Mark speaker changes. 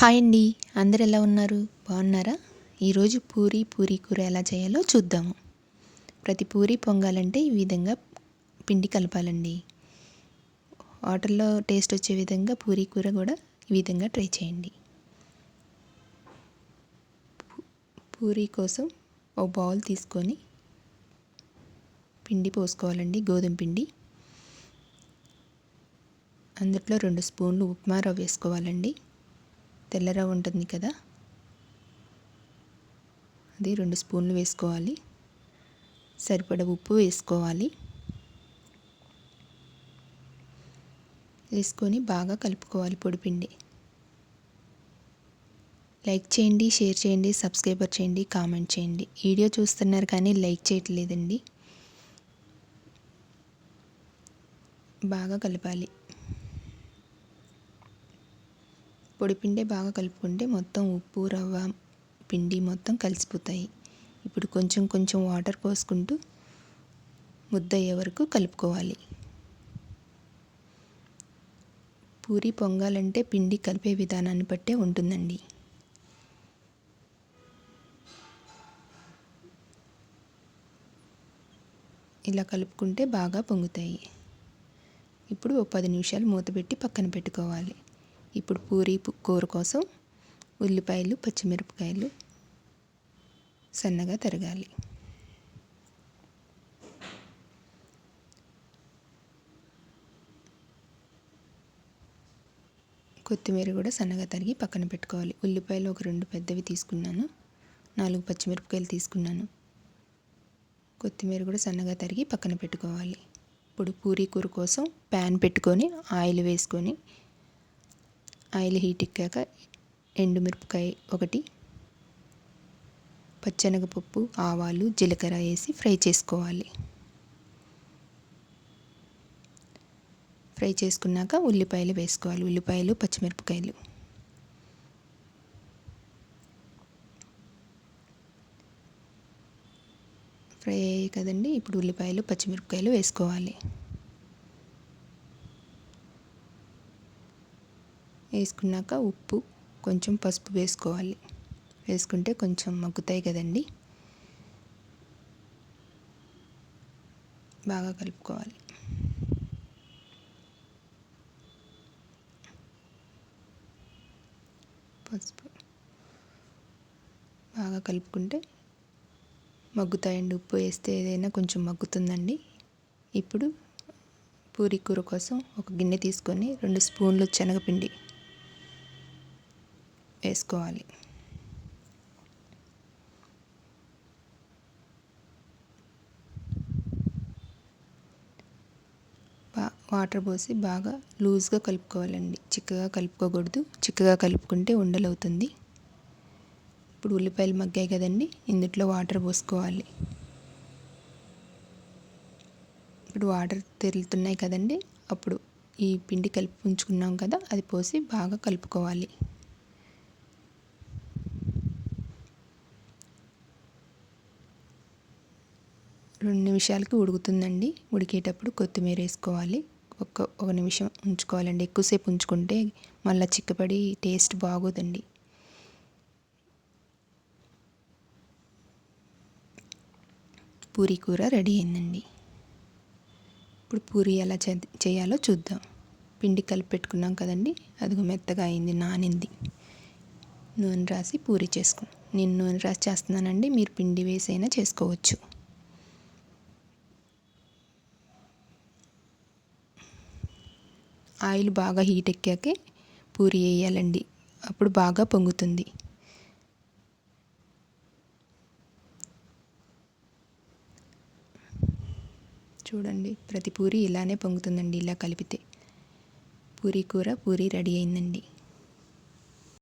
Speaker 1: Hi అండి. అందరు ఎలా ఉన్నారు? బాగున్నారా? ఈరోజు పూరి పూరి కూర ఎలా చేయాలో చూద్దాము. ప్రతి పూరి పొంగాలంటే ఈ విధంగా పిండి కలపాలండి. వాటర్లో టేస్ట్ వచ్చే విధంగా పూరి కూర కూడా ఈ విధంగా ట్రై చేయండి. పూరి కోసం ఓ బౌల్ తీసుకొని పిండి పోసుకోవాలండి గోధుమ పిండి. అందులో రెండు స్పూన్లు ఉప్మా రవ్వ వేసుకోవాలండి. తెల్లరవ్వ ఉంటుంది కదా? అది రెండు స్పూన్లు వేసుకోవాలి. సరిపడ ఉప్పు వేసుకోవాలి. వేసుకొని బాగా కలుపుకోవాలి పొడిపిండి లైక్ చేయండి షేర్ చేయండి సబ్స్క్రైబర్ చేయండి కామెంట్ చేయండి. వీడియో చూస్తున్నారు కానీ లైక్ చేయట్లేదండి. బాగా కలపాలి. పొడిపిండే బాగా కలుపుకుంటే మొత్తం ఉప్పు రవ్వ పిండి మొత్తం కలిసిపోతాయి. ఇప్పుడు కొంచెం కొంచెం వాటర్ పోసుకుంటూ ముద్ద అయ్యే వరకు కలుపుకోవాలి. పూరి పొంగాలంటే పిండి కలిపే విధానాన్ని బట్టే ఉంటుందండి. ఇలా కలుపుకుంటే బాగా పొంగుతాయి. ఇప్పుడు ఓ పది నిమిషాలు మూత పెట్టి పక్కన పెట్టుకోవాలి. ఇప్పుడు పూరి కూర కోసం ఉల్లిపాయలు పచ్చిమిరపకాయలు సన్నగా తరగాలి. కొత్తిమీర కూడా సన్నగా తరిగి పక్కన పెట్టుకోవాలి. ఉల్లిపాయలు ఒక రెండు పెద్దవి తీసుకున్నాను. నాలుగు పచ్చిమిరపకాయలు తీసుకున్నాను. కొత్తిమీర కూడా సన్నగా తరిగి పక్కన పెట్టుకోవాలి. ఇప్పుడు పూరీ కూర కోసం ప్యాన్ పెట్టుకొని ఆయిల్ వేసుకొని ఆయిల్ హీట్ ఎక్కాక ఎండుమిరపకాయ ఒకటి పచ్చెనగపప్పు ఆవాలు జీలకర్ర వేసి ఫ్రై చేసుకోవాలి. ఫ్రై చేసుకున్నాక ఉల్లిపాయలు వేసుకోవాలి. ఉల్లిపాయలు పచ్చిమిరపకాయలు. ఫ్రై అయ్యాయి కదండి. ఇప్పుడు ఉల్లిపాయలు పచ్చిమిరపకాయలు వేసుకోవాలి. వేసుకున్నాక ఉప్పు కొంచెం పసుపు వేసుకోవాలి. వేసుకుంటే కొంచెం మగ్గుతాయి కదండి. బాగా కలుపుకోవాలి. పసుపు బాగా కలుపుకుంటే మగ్గుతాయండి. ఉప్పు వేస్తే ఏదైనా కొంచెం మగ్గుతుందండి. ఇప్పుడు పూరి కూర కోసం ఒక గిన్నె తీసుకొని రెండు స్పూన్లు శనగపిండి వేసుకోవాలి. వాటర్ పోసి బాగా లూజ్గా కలుపుకోవాలండి. చిక్కగా కలుపుకోకూడదు. చిక్కగా కలుపుకుంటే ఉండలవుతుంది. ఇప్పుడు ఉల్లిపాయలు మగ్గాయి కదండి. ఇందుట్లో వాటర్ పోసుకోవాలి. ఇప్పుడు వాటర్ తెరులుతున్నాయి కదండి. అప్పుడు ఈ పిండి కలిపి ఉంచుకున్నాం కదా అది పోసి బాగా కలుపుకోవాలి. రెండు నిమిషాలకి ఉడుకుతుందండి. ఉడికేటప్పుడు కొత్తిమీర వేసుకోవాలి. ఒక ఒక నిమిషం ఉంచుకోవాలండి. ఎక్కువసేపు ఉంచుకుంటే మళ్ళీ చిక్కపడి టేస్ట్ బాగోదండి. పూరీ కూర రెడీ అయిందండి. ఇప్పుడు పూరి ఎలా చేయాలో చూద్దాం. పిండి కలిపి పెట్టుకున్నాం కదండి. అది మెత్తగా అయింది నానింది. నూనె రాసి పూరి చేసుకో నేను నూనె రాసి చేస్తున్నానండి. మీరు పిండి వేసైనా చేసుకోవచ్చు. ఆయిల్ బాగా హీట్ ఎక్కాకే పూరి వేయాలండి. అప్పుడు బాగా పొంగుతుంది. చూడండి ప్రతి పూరి ఇలానే పొంగుతుందండి ఇలా కలిపితే. పూరి కూర పూరి రెడీ అయిందండి.